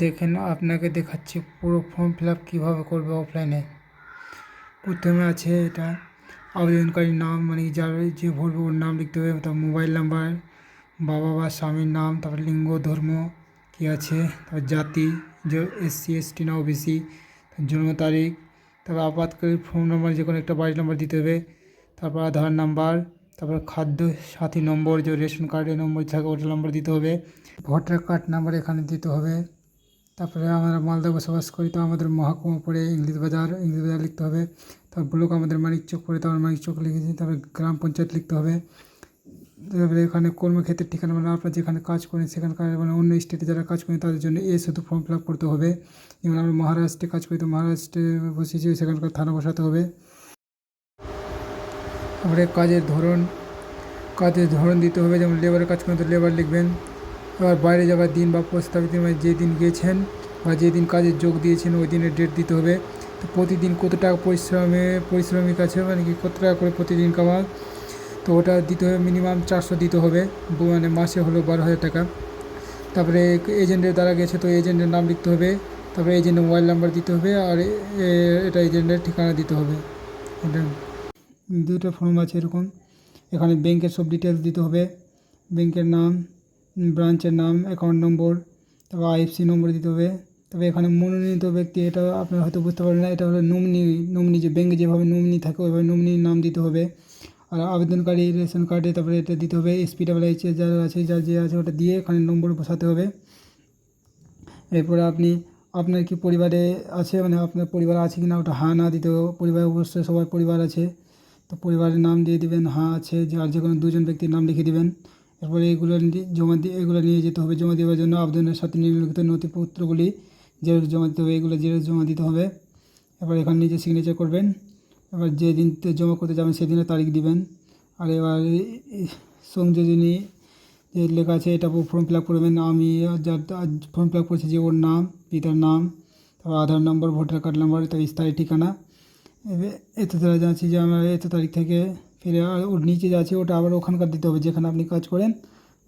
দেখেন আপনাকে দেখাচ্ছি পুরো ফর্ম ফিল আপ কীভাবে করবে অফলাইনে প্রথমে আছে এটা আবেদনকারীর নাম মানে যার যে ভরবে ওর নাম লিখতে হবে, তার মোবাইল নাম্বার বাবা বা স্বামীর নাম, তারপর লিঙ্গ, ধর্ম কী আছে, তারপর জাতি, যে এসসি, এসটি না ওবিসি জন্ম তারিখ, তারপর আপাতকালীন ফোন নাম্বার যে কোনো একটা বাড়ির নাম্বার দিতে হবে, তারপর আধার নাম্বার তারপর খাদ্য, সাথী নম্বর যে রেশন কার্ডের নম্বর থাকে ওটার নম্বর দিতে হবে ভোটার কার্ড নাম্বার এখানে দিতে হবে। তারপরে আমরা মালদা বসবাস করি, তো আমাদের মহাকুমা পড়ে ইংলিশ বাজার ইংলিশ বাজার লিখতে হবে। তারপর ব্লক আমাদের মানিক চোখ পড়ে তারপর মানিক চোখ লিখেছি, তারপরে গ্রাম পঞ্চায়েত লিখতে হবে। তারপরে এখানে কর্মক্ষেত্রের ঠিকানা মানে আপনারা যেখানে কাজ করেন সেখানকার মানে অন্য স্টেটে যারা কাজ করেন তাদের জন্য এ শুধু ফর্ম ফিল আপ করতে হবে। যেমন আমরা মহারাষ্ট্রে কাজ করি, তো মহারাষ্ট্রে বসেছি সেখানকার থানা বসাতে হবে। তারপরে কাজের ধরন কাজের ধরন দিতে হবে, যেমন লেবারের কাজ করেন, তো লেবার লিখবেন। এবার বাইরে যাওয়ার দিন বা প্রস্তাবিত মানে যেদিন গিয়েছেন বা যেদিন কাজে যোগ দিয়েছেন, ওই দিনের ডেট দিতে হবে। তো প্রতিদিন কত টাকা পরিশ্রমে পরিশ্রমিক আছে মানে কি কত টাকা করে প্রতিদিন কামা তো ওটা দিতে হবে মিনিমাম চারশো দিতে হবে মানে মাসে হলো বারো হাজার টাকা। তারপরে এজেন্টের দ্বারা গেছে তো এজেন্টের নাম লিখতে হবে, তারপরে এজেন্টের মোবাইল নাম্বার দিতে হবে আর এটা এজেন্টের ঠিকানা দিতে হবে। দুটো ফর্ম আছে এরকম। এখানে ব্যাংকের সব ডিটেলস দিতে হবে। ব্যাংকের নাম ব্রাঞ্চের নাম অ্যাকাউন্ট নম্বর তারপর আইএফসি নম্বর দিতে হবে। তবে এখানে মনোনীত ব্যক্তি, এটা আপনারা হয়তো বুঝতে পারবেন না, এটা হলো নমিনি নমিনি যে ব্যাঙ্কে যেভাবে নমিনি থাকে, ওইভাবে নমিনির নাম দিতে হবে। আর আবেদনকারী রেশন কার্ডে তারপরে এটা দিতে হবে এসপি ডাবল এইচ যার আছে, যার যে আছে ওটা দিয়ে এখানে নম্বর বসাতে হবে। এরপরে আপনি, আপনার কি পরিবারে আছে মানে আপনার পরিবার আছে কি না ওটা হা, না দিতে হবে। পরিবারে অবশ্যই সবার পরিবার আছে। তো পরিবারের নাম দিয়ে দিবেন, হা আছে যে আর যে কোনো দুজন ব্যক্তির নাম লিখে দিবেন। এরপরে এগুলো জমা দিয়ে, এগুলো নিয়ে যেতে হবে, জমা দেওয়ার জন্য আবেদনের সাথে নিম্নলিখিত নথিপত্রগুলি জেরক্স জমা দিতে হবে, এগুলো জেরক্স জমা দিতে হবে। এবার এখানে নিজে সিগনেচার করবেন। এবার যে জমা করতে যাবেন সেদিনের তারিখ দিবেন। আর এবার সংযোজনী যে লেখা আছে, এটা ফর্ম ফিল আপ করবেন। আমি যার ফর্ম ফিল আপ করেছি যে ওর নাম, পিতার নাম, তারপর আধার নম্বর ভোটার কার্ড নাম্বার তার স্থায়ী ঠিকানা। এত তারা যাচ্ছি যে আমার এত তারিখ থেকে ফিরে ওর নিচে যা আছে ওটা আবার ওখানকার দিতে হবে যেখানে আপনি কাজ করেন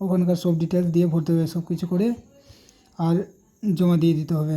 ওখানকার সব ডিটেলস দিয়ে ভরতে হবে সব কিছু করে আর জমা দিয়ে দিতে হবে